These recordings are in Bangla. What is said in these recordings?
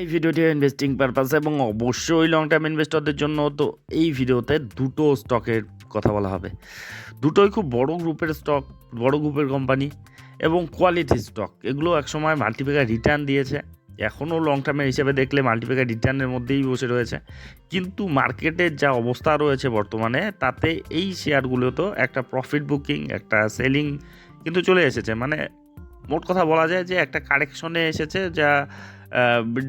এই ভিডিওটি ইনভেস্টিং পারপাস এবং অবশ্যই লং টার্ম ইনভেস্টরদের জন্য, তো এই ভিডিওতে দুটো স্টকের কথা বলা হবে। দুটোই খুব বড় গ্রুপের স্টক বড় গ্রুপের কোম্পানি এবং কোয়ালিটি স্টক এগুলো একসময় মাল্টিপ্যাকার রিটার্ন দিয়েছে। এখনও লং টার্মের হিসেবে দেখলে মাল্টিপ্যাকার রিটার্নের মধ্যেই বসে রয়েছে। কিন্তু মার্কেটের যা অবস্থা রয়েছে বর্তমানে, তাতে এই শেয়ারগুলোতেও একটা প্রফিট বুকিং একটা সেলিং কিন্তু চলে এসেছে। মানে মোট কথা বলা যায় যে একটা কারেকশনে এসেছে যা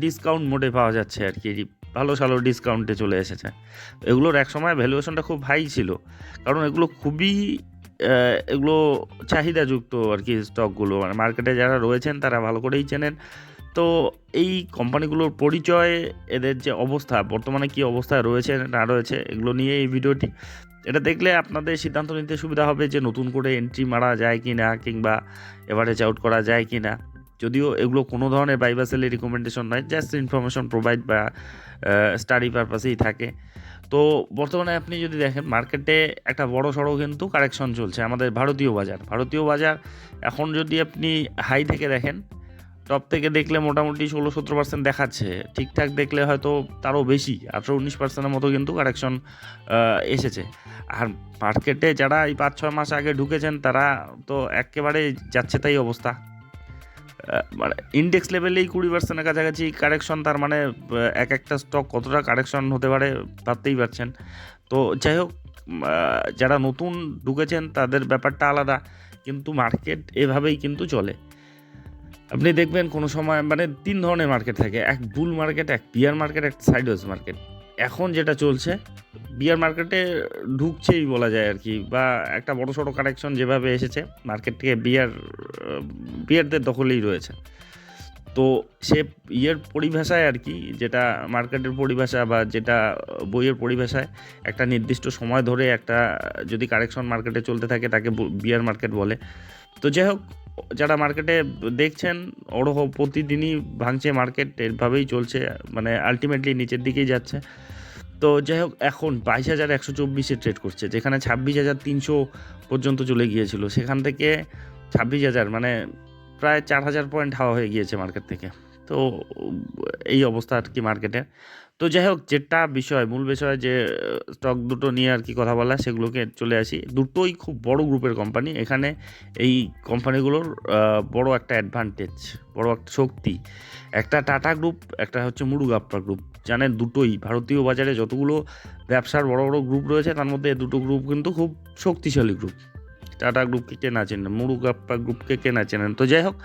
ডিসকাউন্ট মোডে পাওয়া যাচ্ছে আর কি। ভালো ভালো ডিসকাউন্টে চলে এসেছে। এগুলোর এক সময় ভ্যালুয়েশনটা খুব হাই ছিল। কারণ এগুলো খুবই এগুলো চাহিদাযুক্ত আর কি স্টকগুলো মানে মার্কেটে যারা রয়েছেন তারা ভালো করেই চেনেন। তো এই কোম্পানিগুলোর পরিচয়, এদের যে অবস্থা, বর্তমানে কি অবস্থায় রয়েছে, না রয়েছে, এগুলো নিয়ে এই ভিডিওটি এটা দেখলে আপনাদের সিদ্ধান্ত নিতে সুবিধা হবে যে নতুন করে এন্ট্রি মারা যায় কি না কিংবা এভারেজ আউট করা যায় কি না যদিও এগুলো কোনো ধরনের বাইবাসেলের রিকমেন্ডেশন নয় জাস্ট ইনফরমেশন প্রোভাইড বা স্টাডি পারপাসেই থাকে। তো বর্তমানে আপনি যদি দেখেন মার্কেটে একটা বড় সড়ো কিন্তু কারেকশন চলছে আমাদের ভারতীয় বাজার। ভারতীয় বাজার এখন যদি আপনি হাই থেকে দেখেন টপ থেকে দেখলে মোটামুটি ষোলো সতেরো পার্সেন্ট দেখাচ্ছে। ঠিকঠাক দেখলে হয়তো তারও বেশি, আঠেরো উনিশ পার্সেন্টের মতো কিন্তু কারেকশন এসেছে। আর মার্কেটে যারা এই পাঁচ ছয় মাস আগে ঢুকেছেন তারা তো একেবারে যাচ্ছে তাই অবস্থা। মানে ইন্ডেক্স লেভেলেই কুড়ি পার্সেন্টের কাছাকাছি কারেকশন তার মানে এক একটা স্টক কতটা কারেকশন হতে পারে ভাবতেই পারছেন। তো যাই হোক যারা নতুন ঢুকেছেন তাদের ব্যাপারটা আলাদা, কিন্তু মার্কেট এভাবেই কিন্তু চলে। আপনি দেখবেন কোনো সময় মানে তিন ধরনের মার্কেট থাকে। এক বুল মার্কেট এক বিয়ার মার্কেট এক সাইডওয়েজ মার্কেট এখন যেটা চলছে বিয়ার মার্কেটে ঢুকছেই বলা যায় আর কি, বা একটা বড় সড়ো কারেকশন যেভাবে এসেছে মার্কেট থেকে বিয়ার বিয়ারদের দখলেই রয়েছে। তো সে ইয়ের পরিভাষায় আর কি, যেটা মার্কেটের পরিভাষা বা যেটা বইয়ের পরিভাষায়, একটা নির্দিষ্ট সময় ধরে একটা যদি কারেকশন মার্কেটে চলতে থাকে, তাকে বিয়ার মার্কেট বলে। তো যাই হোক যারা মার্কেটে দেখছেন ওরহ প্রতিদিনই ভাঙছে মার্কেট এভাবেই চলছে মানে আলটিমেটলি নিচের দিকেই যাচ্ছে। তো যাই হোক, এখন বাইশ হাজার একশো চব্বিশে ট্রেড করছে, যেখানে ছাব্বিশ হাজার তিনশো পর্যন্ত চলে গিয়েছিল। সেখান থেকে ছাব্বিশ হাজার মানে প্রায় চার হাজার পয়েন্ট হাওয়া হয়ে গিয়েছে মার্কেট থেকে। তো এই অবস্থা আর কি মার্কেটে তো যাই হোক, যেটা বিষয়, মূল বিষয় যে স্টক দুটো নিয়ে আর কি কথা বলা, সেগুলোকে চলে আসি। দুটোই খুব বড় গ্রুপের কোম্পানি এখানে এই কোম্পানিগুলোর বড় একটা অ্যাডভান্টেজ বড় একটা শক্তি। একটা টাটা গ্রুপ একটা হচ্ছে মুরুগাপ্পা গ্রুপ জানেন, দুটোই। ভারতীয় বাজারে যতগুলো ব্যবসার বড় বড় গ্রুপ রয়েছে, তার মধ্যে দুটো গ্রুপ কিন্তু খুব শক্তিশালী গ্রুপ টাটা গ্রুপকে কে না চেনেন মুরুগাপ্পা গ্রুপকে কে না চেনেন। তো যাই হোক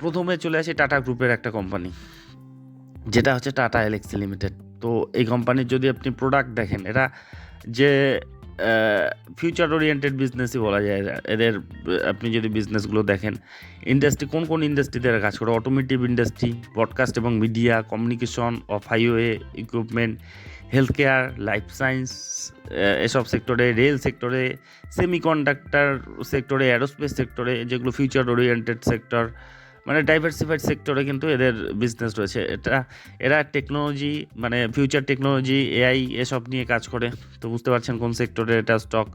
প্রথমে চলে আসি টাটা গ্রুপের একটা কোম্পানি যেটা হচ্ছে টাটা এলেক্সি লিমিটেড তো এই কোম্পানির যদি আপনি প্রোডাক্ট দেখেন, এরা যে ফিউচার ওরিয়েন্টেড বিজনেসই বলা যায়, এদের, আপনি যদি বিজনেসগুলো দেখেন ইন্ডাস্ট্রি কোন কোন ইন্ডাস্ট্রিতে এরা কাজ করে? অটোমেটিভ ইন্ডাস্ট্রি ব্রডকাস্ট এবং media communication of highway equipment health care life science এসব সেক্টরে রেল সেক্টরে সেমিকন্ডাক্টর সেক্টরে অ্যারোস্পেস সেক্টরে যেগুলো ফিউচার ওরিয়েন্টেড সেক্টর মানে ডাইভার্সিফাইড সেক্টরে কিন্তু এদের বিজনেস রয়েছে। এটা, এরা টেকনোলজি মানে ফিউচার টেকনোলজি এআই এসব নিয়ে কাজ করে। তো বুঝতে পারছেন কোন সেক্টরে এটা স্টক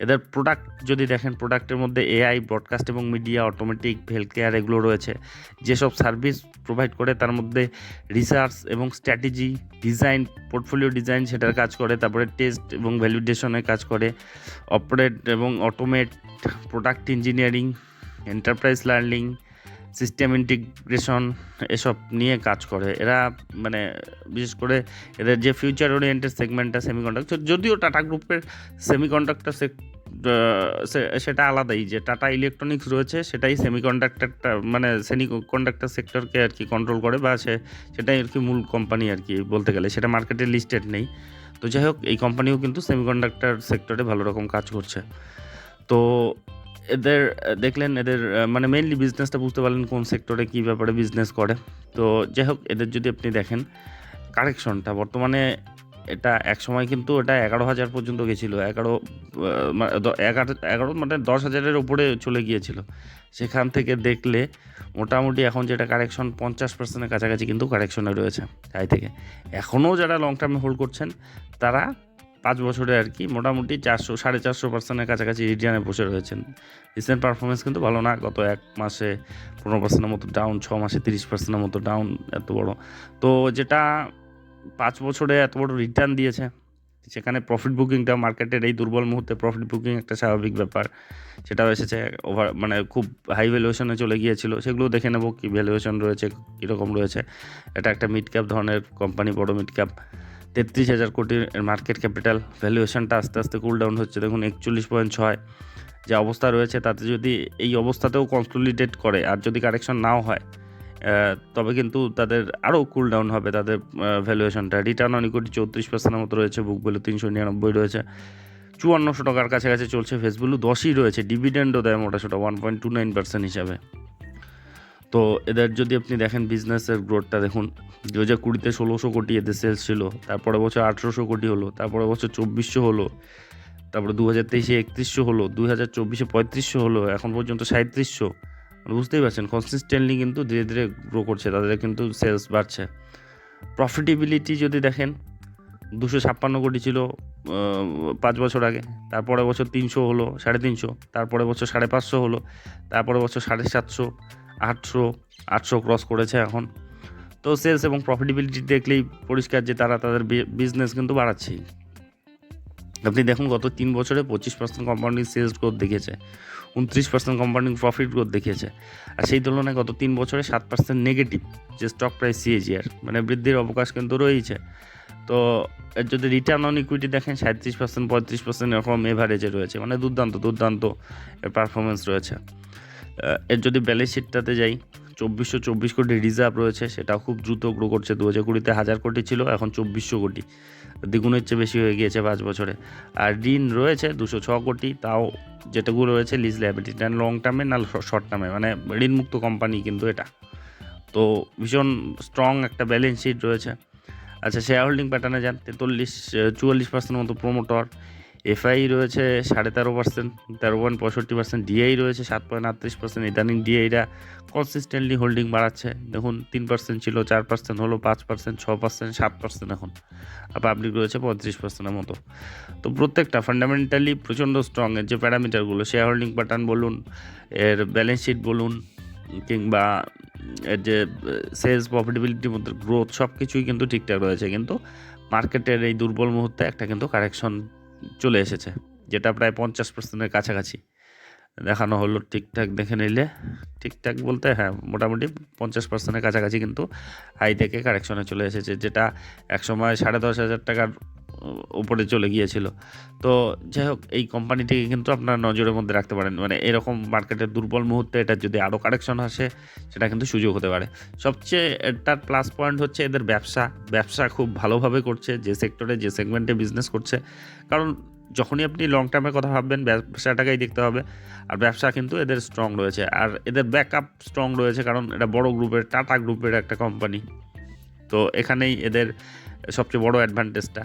এদের প্রোডাক্ট যদি দেখেন প্রোডাক্টের মধ্যে এআই ব্রডকাস্ট এবং মিডিয়া অটোমেটিক হেলথ কেয়ার এগুলো রয়েছে। যেসব সার্ভিস প্রোভাইড করে, তার মধ্যে রিসার্চ এবং স্ট্র্যাটেজি ডিজাইন পোর্টফোলিও ডিজাইন সেটার কাজ করে। তারপরে টেস্ট এবং ভ্যালিডেশনের কাজ করে। অপারেট এবং automate product engineering enterprise learning system integration এসব নিয়ে কাজ করে। এরা মানে বিশেষ করে এদের যে ফিউচার ওরিয়েন্টেড সেগমেন্টটা সেমিকন্ডাক্টর যদিও টাটা গ্রুপের সেমিকন্ডাক্টর সেটা আলাদাই, যে টাটা ইলেকট্রনিক্স রয়েছে, সেটাই সেমিকন্ডাক্টরটা মানে সেমি কন্ডাক্টর সেক্টরকে আর কি কন্ট্রোল করে বা সে, সেটাই আর কি মূল কোম্পানি আর কি বলতে গেলে, সেটা মার্কেটে লিস্টেড নেই। তো যাই হোক, এই কোম্পানিও কিন্তু সেমিকন্ডাক্টর সেক্টরে ভালো রকম কাজ করছে। তো এদের দেখলেন এদের মানে মেইনলি বিজনেসটা বুঝতে পারলেন কোন সেক্টরে কী ব্যাপারে বিজনেস করে। তো যাই হোক, এদের যদি আপনি দেখেন, কারেকশনটা বর্তমানে এটা এক সময় কিন্তু এটা এগারো হাজার পর্যন্ত গেছিল। এগারো এগারো এগারো মানে দশ হাজারের উপরে চলে গিয়েছিল। সেখান থেকে দেখলে মোটামুটি এখন যেটা কারেকশন পঞ্চাশ পার্সেন্টের কাছাকাছি কিন্তু কারেকশনে রয়েছে। তাই থেকে। এখনও যারা লং টার্মে হোল্ড করছেন, তারা পাঁচ বছরে আর কি, মোটামুটি চারশো, সাড়ে চারশো পার্সেন্টের কাছাকাছি রিটার্নে বসে রয়েছেন। রিসেন্ট পারফরমেন্স কিন্তু ভালো না, গত এক মাসে পনেরো পার্সেন্টের মতো ডাউন ছ মাসে তিরিশ পার্সেন্টের মতো ডাউন এত বড়। তো যেটা পাঁচ বছরে এত বড় রিটার্ন দিয়েছে, সেখানে প্রফিট বুকিংটা মার্কেটের এই দুর্বল মুহূর্তে প্রফিট বুকিং একটা স্বাভাবিক ব্যাপার। সেটাও এসেছে ওভার মানে খুব হাই ভ্যালুয়েশনে চলে গিয়েছিল, সেগুলো দেখে নেব কী ভ্যালুয়েশন রয়েছে, কীরকম রয়েছে। এটা একটা মিড ক্যাপ ধরনের কোম্পানি বড় মিড ক্যাপ তেত্রিশ হাজার কোটির মার্কেট ক্যাপিটাল ভ্যালুয়েশনটা আস্তে আস্তে কুল ডাউন হচ্ছে। দেখুন, একচল্লিশ পয়েন্ট ছয় যে অবস্থা রয়েছে, তাতে যদি এই অবস্থাতেও কনসলিডেট করে আর যদি কারেকশন নাও হয় তবে কিন্তু তাদের আরও কুল ডাউন হবে তাদের ভ্যালুয়েশনটা রিটার্ন অন ইকুইটি চৌত্রিশ পার্সেন্টের মতো রয়েছে বুক ভ্যালু তিনশো নিরানব্বই রয়েছে। চুয়ান্নশো টাকার কাছাকাছি চলছে ফেস ভ্যালু দশই রয়েছে ডিভিডেন্ডও দেয় মোটা সোটা one point two nine percent হিসাবে। তো এদের যদি আপনি দেখেন বিজনেসের গ্রোথটা দেখুন দু হাজার কুড়িতে ষোলোশো কোটি এদের সেলস ছিল, তারপরে বছর আঠেরোশো কোটি হলো, তারপরে বছর চব্বিশশো হলো, তারপরে দু হাজার তেইশে একত্রিশশো হলো দু হাজার চব্বিশে পঁয়ত্রিশশো হলো, এখন পর্যন্ত সাঁত্রিশশো বুঝতেই পারছেন কনসিস্টেন্টলি কিন্তু ধীরে ধীরে গ্রো করছে, তাদের কিন্তু সেলস বাড়ছে। প্রফিটেবিলিটি যদি দেখেন, দুশো ছাপ্পান্ন কোটি ছিল পাঁচ বছর আগে, তারপরে বছর তিনশো হলো, সাড়ে তিনশো, তারপরে বছর সাড়ে পাঁচশো হলো, তারপরে বছর সাড়ে সাতশো আটশো আটশো ক্রস করেছে এখন। তো সেলস এবং প্রফিটেবিলিটি দেখলেই পরিষ্কার যে তারা তাদের বিজনেস কিন্তু বাড়াচ্ছেই আপনি দেখুন, গত তিন বছরে পঁচিশ পার্সেন্ট কোম্পানির সেলস গ্রোথ দেখিয়েছে, উনত্রিশ পার্সেন্ট কোম্পানির প্রফিট গ্রোথ দেখিয়েছে। আর সেই তুলনায় গত তিন বছরে সাত পার্সেন্ট নেগেটিভ যে স্টক প্রাইস সিএজিআর মানে বৃদ্ধির অবকাশ কিন্তু রয়েছে। তো এর যদি রিটার্ন অন ইকুইটি দেখেন, সাঁত্রিশ পার্সেন্ট পঁয়ত্রিশ পার্সেন্ট এরকম এভারেজে রয়েছে। মানে দুর্দান্ত দুর্দান্ত পারফরমেন্স রয়েছে। এর যদি ব্যালেন্স শিটটাতে যাই, চব্বিশশো চব্বিশ কোটি রিজার্ভ রয়েছে সেটা খুব দ্রুত গ্রো করছে। দু হাজার কুড়িতে হাজার কোটি ছিল, এখন চব্বিশশো কোটি। দ্বিগুণের চেয়ে বেশি হয়ে গিয়েছে পাঁচ বছরে। আর ঋণ রয়েছে দুশো ছ কোটি, তাও যেটুকু রয়েছে লিজ লাইবিলিটি না লং টার্মে না শর্ট টার্মে মানে ঋণমুক্ত কোম্পানি কিন্তু এটা। তো ভীষণ স্ট্রং একটা ব্যালেন্স শিট রয়েছে। আচ্ছা শেয়ার হোল্ডিং প্যাটার্নে যান, তেতাল্লিশ, চুয়াল্লিশ পার্সেন্ট মতো প্রোমোটর এফআই রয়েছে সাড়ে তেরো পার্সেন্ট তেরো পয়েন্ট পঁয়ষট্টি পার্সেন্ট ডিআই রয়েছে সাত পয়েন্ট আটত্রিশ পার্সেন্ট ইদানিং ডিআইরা কনসিস্টেন্টলি হোল্ডিং বাড়াচ্ছে। দেখুন, তিন পার্সেন্ট ছিল, চার পার্সেন্ট হলো, পাঁচ পার্সেন্ট ছ পার্সেন্ট সাত পার্সেন্ট এখন। আর পাবলিক রয়েছে পঁয়ত্রিশ পার্সেন্টের মতো। তো প্রত্যেকটা ফান্ডামেন্টালি প্রচণ্ড স্ট্রং এর যে প্যারামিটারগুলো শেয়ার হোল্ডিং প্যাটার্ন বলুন, এর ব্যালেন্স শিট বলুন, কিংবা এর যে সেলস প্রফিটেবিলিটির মধ্যে গ্রোথ সব কিছুই কিন্তু ঠিকঠাক রয়েছে। কিন্তু মার্কেটের এই দুর্বল মুহূর্তে একটা কিন্তু কারেকশন চলে এসেছে, যেটা প্রায় পঞ্চাশ পার্সেন্টের কাছাকাছি। দেখানো হলো ঠিকঠাক, দেখে নিলে ঠিকঠাক বলতে হ্যাঁ মোটামুটি পঞ্চাশ পার্সেন্টের কাছাকাছি কিন্তু হাই থেকে কারেকশনে চলে এসেছে, যেটা একসময় সাড়ে দশ হাজার টাকার উপরে চলে গিয়েছিল। তো যাই হোক, এই কোম্পানিটিকে কিন্তু আপনার নজরের মধ্যে রাখতে পারেন। মানে এরকম মার্কেটের দুর্বল মুহূর্তে এটা যদি আরও কারেকশন আসে, সেটা কিন্তু সুযোগ হতে পারে। সবচেয়ে এটার প্লাস পয়েন্ট হচ্ছে এদের ব্যবসা। ব্যবসা খুব ভালোভাবে করছে, যে সেক্টরে যে সেগমেন্টে বিজনেস করছে। কারণ যখনই আপনি লং টার্মের কথা ভাববেন, ব্যবসাটাকেই দেখতে হবে। আর ব্যবসা কিন্তু এদের স্ট্রং রয়েছে। আর এদের ব্যাকআপ স্ট্রং রয়েছে কারণ এটা বড় গ্রুপের টাটা গ্রুপের একটা কোম্পানি তো এখানেই এদের সবচেয়ে বড় অ্যাডভান্টেজটা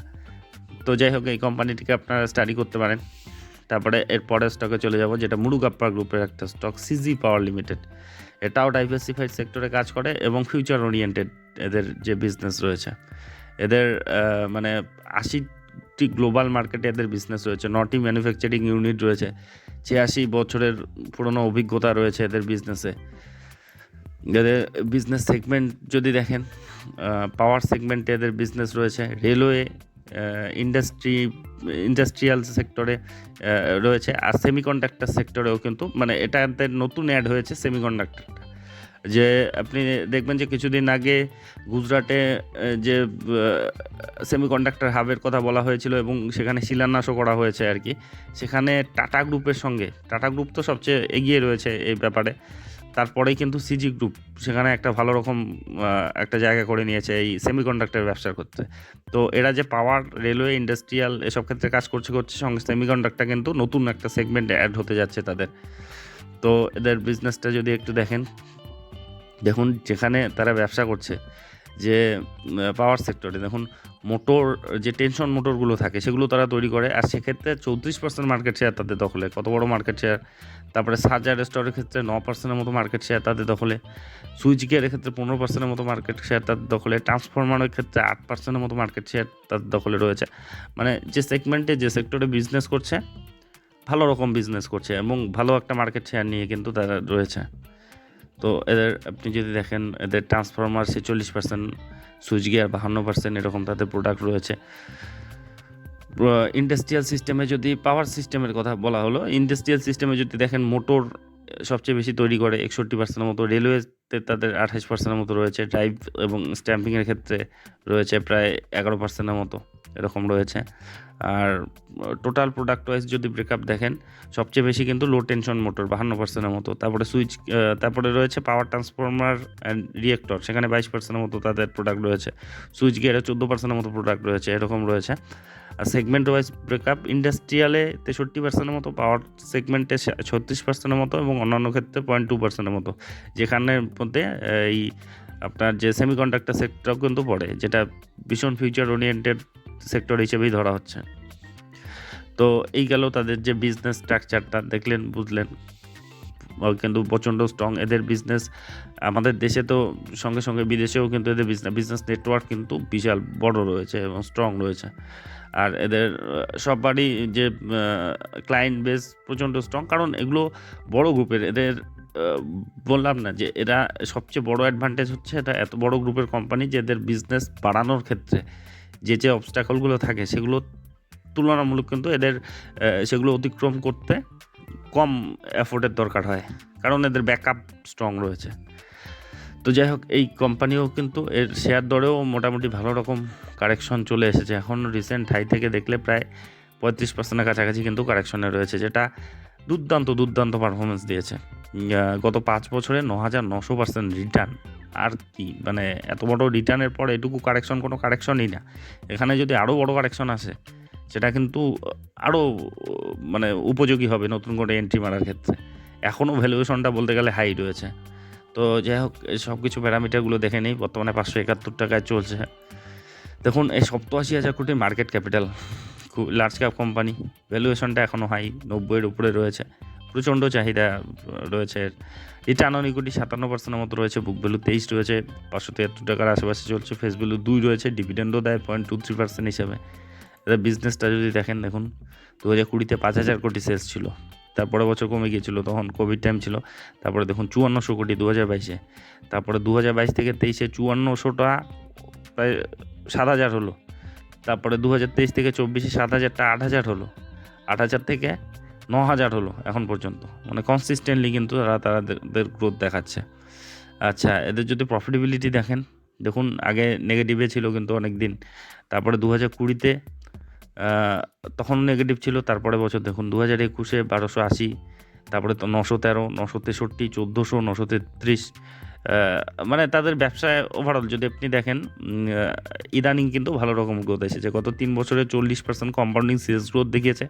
তো যাই হোক, এই কোম্পানিটিকে আপনারা স্টাডি করতে পারেন। তারপরে এর পরের স্টকে চলে যাব, যেটা মুরুগাপ্পা গ্রুপের একটা স্টক সিজি পাওয়ার লিমিটেড এটাও ডাইভার্সিফাইড সেক্টরে কাজ করে এবং ফিউচার ওরিয়েন্টেড এদের যে বিজনেস রয়েছে। এদের মানে আশিটি গ্লোবাল মার্কেটে এদের বিজনেস রয়েছে। নটি ম্যানুফ্যাকচারিং ইউনিট রয়েছে। ছিয়াশি বছরের পুরনো অভিজ্ঞতা রয়েছে এদের বিজনেসে এদের বিজনেস সেগমেন্ট যদি দেখেন পাওয়ার সেগমেন্টে এদের বিজনেস রয়েছে। রেলওয়ে ইন্ডাস্ট্রি ইন্ডাস্ট্রিয়াল সেক্টরে রয়েছে। আর সেমিকন্ডাক্টর সেক্টরেও কিন্তু মানে এটা এদের নতুন অ্যাড হয়েছে সেমিকন্ডাক্টরটা যে আপনি দেখবেন যে কিছুদিন আগে গুজরাটে যে সেমিকন্ডাক্টর হাবের কথা বলা হয়েছিল এবং সেখানে শিলান্যাসও করা হয়েছে আর কি। সেখানে টাটা গ্রুপের সঙ্গে টাটা গ্রুপ তো সবচেয়ে এগিয়ে রয়েছে এই ব্যাপারে। তারপরেই কিন্তু সিজি গ্রুপ সেখানে একটা ভালো রকম একটা জায়গা করে নিয়েছে এই সেমিকন্ডাক্টর ব্যবসা করতে তো এরা যে পাওয়ার রেলওয়ে ইন্ডাস্ট্রিয়াল এসব ক্ষেত্রে কাজ করছে করছে, সঙ্গে সেমিকন্ডাক্টর কিন্তু নতুন একটা সেগমেন্ট অ্যাড হতে যাচ্ছে তাদের। তো এদের বিজনেসটা যদি একটু দেখেন, দেখুন যেখানে তারা ব্যবসা করছে যে পাওয়ার সেক্টরে দেখুন মোটর যে টেনশন মোটরগুলো থাকে, সেগুলো তারা তৈরি করে। আর সেক্ষেত্রে চৌত্রিশ পার্সেন্ট মার্কেট শেয়ার তাদের দখলে। কত বড় মার্কেট শেয়ার তারপরে সাজার স্টোরের ক্ষেত্রে ন পার্সেন্টের মতো মার্কেট শেয়ার তাদের দখলে। সুইচ গিয়ারের ক্ষেত্রে পনেরো পার্সেন্টের মতো মার্কেট শেয়ার তাদের দখলে। ট্রান্সফরমারের ক্ষেত্রে আট পার্সেন্টের মতো মার্কেট শেয়ার তাদের দখলে রয়েছে। মানে যে সেগমেন্টে যে সেক্টরে বিজনেস করছে, ভালো রকম বিজনেস করছে এবং ভালো একটা মার্কেট শেয়ার নিয়ে কিন্তু তারা রয়েছে। তো এদের, আপনি যদি দেখেন, এদের ট্রান্সফরমার ছেচল্লিশ পার্সেন্ট সুইচ গিয়ার বাহান্ন পার্সেন্ট এরকম তাদের প্রোডাক্ট রয়েছে। ইন্ডাস্ট্রিয়াল সিস্টেমে যদি পাওয়ার সিস্টেমের কথা বলা হলো ইন্ডাস্ট্রিয়াল সিস্টেমে যদি দেখেন মোটর সবচেয়ে বেশি তৈরি করে একষট্টি পার্সেন্টের মতো রেলওয়েতে তাদের আঠাশ পার্সেন্টের মতো রয়েছে ড্রাইভ এবং স্ট্যাম্পিংয়ের ক্ষেত্রে রয়েছে প্রায় এগারো পার্সেন্টের মতো। এরকম রয়েছে। আর টোটাল প্রোডাক্ট ওয়াইজ যদি ব্রেকআপ দেখেন, সবচেয়ে বেশি কিন্তু লো টেনশন মোটর বাহান্ন পার্সেন্টের মতো। তারপরে সুইচ তারপরে রয়েছে পাওয়ার ট্রান্সফর্মার অ্যান্ড রিয়েক্টর সেখানে বাইশ পার্সেন্টের মতো তাদের প্রোডাক্ট রয়েছে। সুইচ গিয়ারে চোদ্দ পার্সেন্টের মতো প্রোডাক্ট রয়েছে, এরকম রয়েছে। আর সেগমেন্ট ওয়াইজ ব্রেকআপ ইন্ডাস্ট্রিয়ালে তেষট্টি পার্সেন্টের মতো পাওয়ার সেগমেন্টে ছত্রিশ পার্সেন্টের মতো এবং অন্যান্য ক্ষেত্রে পয়েন্ট টু পার্সেন্টের মতো। যেখানের মধ্যে, এই আপনার যে সেমিকন্ডাক্টর সেক্টরও কিন্তু পড়ে, যেটা ভীষণ ফিউচার ওরিয়েন্টেড সেক্টর হিসেবেই ধরা হচ্ছে। তো এই গেল তাদের যে বিজনেস স্ট্রাকচারটা দেখলেন, বুঝলেন। কিন্তু প্রচণ্ড স্ট্রং এদের বিজনেস আমাদের দেশে তো সঙ্গে সঙ্গে বিদেশেও কিন্তু এদের বিজনেস বিজনেস নেটওয়ার্ক কিন্তু বিশাল বড় রয়েছে এবং স্ট্রং রয়েছে। আর এদের সবারই যে ক্লায়েন্ট বেস প্রচণ্ড স্ট্রং কারণ এগুলো বড় গ্রুপের এদের বললাম না যে এরা সবচেয়ে বড় অ্যাডভান্টেজ হচ্ছে এটা এত বড় গ্রুপের কোম্পানি যে এদের বিজনেস বাড়ানোর ক্ষেত্রে। যে যে অবস্টাকলগুলো থাকে, সেগুলো তুলনামূলক কিন্তু এদের সেগুলো অতিক্রম করতে কম এফোর্টের দরকার হয়। কারণ এদের ব্যাকআপ স্ট্রং রয়েছে। তো যাই হোক, এই কোম্পানিও কিন্তু এর শেয়ার দরেও মোটামুটি ভালো রকম কারেকশন চলে এসেছে। এখন রিসেন্ট হাই থেকে দেখলে প্রায় পঁয়ত্রিশ পার্সেন্টের কাছাকাছি কিন্তু কারেকশনে রয়েছে, যেটা দুর্দান্ত দুর্দান্ত পারফরমেন্স দিয়েছে। গত পাঁচ বছরে ন হাজার নশো পার্সেন্ট রিটার্ন আর কি মানে এত বড় রিটার্নের পর এটুকু কারেকশন কোনো কারেকশনই না। এখানে যদি আরও বড় কারেকশন আসে, সেটা কিন্তু আরও মানে উপযোগী হবে নতুন করে এন্ট্রি মারার ক্ষেত্রে। এখনও ভ্যালুয়েশনটা বলতে গেলে হাই রয়েছে। তো যাই হোক সব কিছু প্যারামিটারগুলো দেখে নিই। বর্তমানে পাঁচশো একাত্তর টাকায় চলছে। দেখুন, এই সপ্তাশি হাজার কোটি মার্কেট ক্যাপিটাল খুব লার্জ ক্যাপ কোম্পানি ভ্যালুয়েশনটা এখনও হাই নব্বইয়ের উপরে রয়েছে। প্রচণ্ড চাহিদা রয়েছে। রিটার্ন অন ইকুইটি সাতান্ন পার্সেন্টের মতো রয়েছে বুক ভ্যালু তেইশ রয়েছে, পাঁচশো তিয়াত্তর টাকার আশেপাশে চলছে ফেস ভ্যালু দুই রয়েছে ডিভিডেন্ডও দেয় পয়েন্ট টু থ্রি পার্সেন্ট হিসাবে। এদের বিজনেসটা যদি দেখেন, দেখুন দু হাজার কুড়িতে পাঁচ হাজার কোটি সেলস ছিল, তারপরে বছর কমে গিয়েছিল, তখন কোভিড টাইম ছিল, তারপরে দেখুন চুয়ান্নশো কোটি দু হাজার বাইশে, তারপরে দু হাজার বাইশ থেকে তেইশে চুয়ান্নশোটা প্রায় সাত হাজার হলো, তারপরে দু হাজার তেইশ থেকে চব্বিশে সাত হাজারটা আট হাজার হলো, আট হাজার থেকে ন হাজার হলো এখন পর্যন্ত। মানে কনসিস্টেন্টলি কিন্তু তারা তাদের গ্রোথ দেখাচ্ছে। আচ্ছা এদের যদি প্রফিটেবিলিটি দেখেন, দেখুন আগে নেগেটিভে ছিল কিন্তু অনেক দিন তারপরে দু হাজার কুড়িতে তখন নেগেটিভ ছিল, তারপরে বছর দেখুন দু হাজার একুশে বারোশো আশি, তারপরে তো নশো তেরো, নশো তেষট্টি, চোদ্দোশো, নশো তেত্রিশ মানে তাদের ব্যবসায় ওভারঅল যদি আপনি দেখেন ইদানিং কিন্তু ভালো রকম গ্রোথ এসেছে। গত তিন বছরে চল্লিশ পার্সেন্ট কম্পাউন্ডিং সেলস গ্রোথ দেখিয়েছে,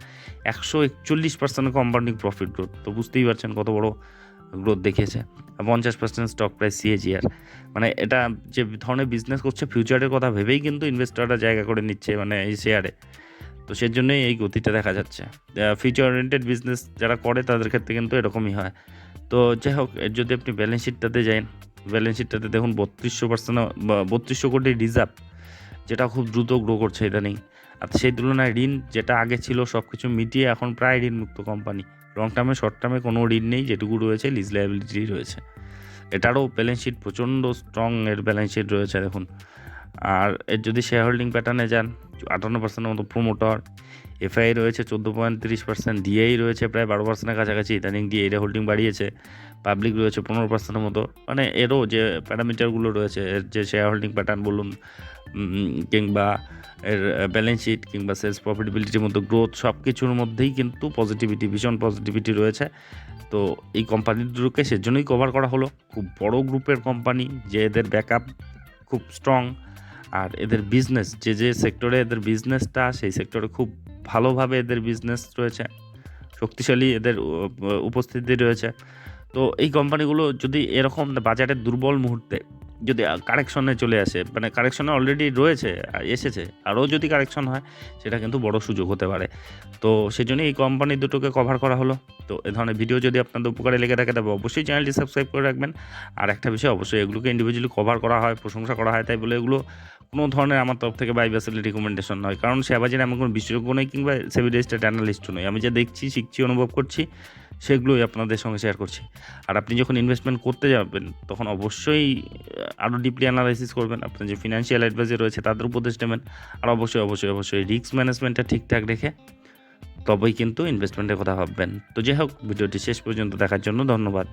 একশো একচল্লিশ পার্সেন্ট কম্পাউন্ডিং প্রফিট গ্রোথ তো বুঝতেই পারছেন কত বড় গ্রোথ দেখিয়েছে। পঞ্চাশ পার্সেন্ট স্টক প্রাইস সিএজিআর মানে এটা যে ধরনের বিজনেস করছে ফিউচারের কথা ভেবেই কিন্তু ইনভেস্টররা জায়গা করে নিচ্ছে মানে এই শেয়ারে তো সেজন্যই এই গতিটা দেখা যাচ্ছে। ফিউচার ওরিয়েন্টেড বিজনেস যারা করে, তাদের ক্ষেত্রে কিন্তু এরকমই হয়। তো যাই হোক যদি আপনি ব্যালেন্স শিটটাতে যান ব্যালেন্স শিটটাতে দেখুন বত্রিশশো পার্সেন্ট বত্রিশশো কোটি রিজার্ভ যেটা খুব দ্রুত গ্রো করছে ইদানিং আর সেই তুলনায় ঋণ যেটা আগে ছিল সব কিছু মিটিয়ে এখন প্রায় ঋণ মুক্ত কোম্পানি লং টার্মে শর্ট টার্মে কোনো ঋণ নেই, যেটুকু রয়েছে লিজ লাইবিলিটি রয়েছে। এটারও ব্যালেন্স শিট প্রচণ্ড স্ট্রং এর ব্যালেন্স শিট রয়েছে দেখুন। আর এর যদি শেয়ার হোল্ডিং প্যাটার্নে যান, আটান্ন পার্সেন্টের মতো প্রোমোটর এফআই রয়েছে চোদ্দ পয়েন্ট তিরিশ পার্সেন্ট ডিআই রয়েছে প্রায় বারো পার্সেন্টের কাছাকাছি। ইদানিং ডিআইটা হোল্ডিং বাড়িয়েছে পাবলিক রয়েছে পনেরো পার্সেন্টের মতো। মানে এরও যে প্যারামিটারগুলো রয়েছে, এর যে শেয়ার হোল্ডিং প্যাটার্ন বলুন কিংবা এর ব্যালেন্স শিট কিংবা সেলস প্রফিটেবিলিটির মতো গ্রোথ সব কিছুর মধ্যেই কিন্তু পজিটিভিটি ভীষণ পজিটিভিটি রয়েছে। তো এই কোম্পানি দুটোকে সেজন্যই কভার করা হলো। খুব বড় গ্রুপের কোম্পানি যে এদের ব্যাকআপ খুব স্ট্রং আর এদের বিজনেস যে যে সেক্টরে এদের বিজনেসটা সেই সেক্টরে খুব ভালোভাবে এদের বিজনেস রয়েছে, শক্তিশালী এদের উপস্থিতি রয়েছে। তো এই কোম্পানিগুলো যদি এরকম বাজারের দুর্বল মুহূর্তে যদি কারেকশনে চলে আসে মানে কারেকশনে অলরেডি রয়েছে এসেছে, আরও যদি কারেকশন হয়, সেটা কিন্তু বড় সুযোগ হতে পারে। তো সেই জন্য এই কোম্পানি দুটোকে কভার করা হলো। তো এ ধরনের ভিডিও যদি আপনাদের উপকারে লেগে থাকে, তবে অবশ্যই চ্যানেলটি সাবস্ক্রাইব করে রাখবেন। আর একটা বিষয় অবশ্যই, এগুলোকে ইন্ডিভিজুয়ালি কভার করা হয়, প্রশংসা করা হয়, তাই বলে এগুলো কোনো ধরনের আমার তরফ থেকে বাই ব্যাসেলি রিকমেন্ডেশন নয়। কারণ শেয়ারবাজারে আমি কোনো বিশেষজ্ঞ নই কিংবা সেভি রেজিস্টার্ড অ্যানালিস্টও নই। আমি যা দেখছি, শিখছি, অনুভব করছি সেগুলোই আপনাদের সঙ্গে শেয়ার করছি। আর আপনি যখন ইনভেস্টমেন্ট করতে যাবেন, তখন অবশ্যই আরও ডিপলি অ্যানালাইসিস করবেন। আপনার যে ফিনান্সিয়াল অ্যাডভাইজার রয়েছে, তাদের উপদেশ নেবেন। আর অবশ্যই অবশ্যই অবশ্যই রিস্ক ম্যানেজমেন্টটা ঠিকঠাক রেখে তবেই কিন্তু ইনভেস্টমেন্টের কথা ভাববেন। তো যাই হোক, ভিডিওটি শেষ পর্যন্ত দেখার জন্য ধন্যবাদ।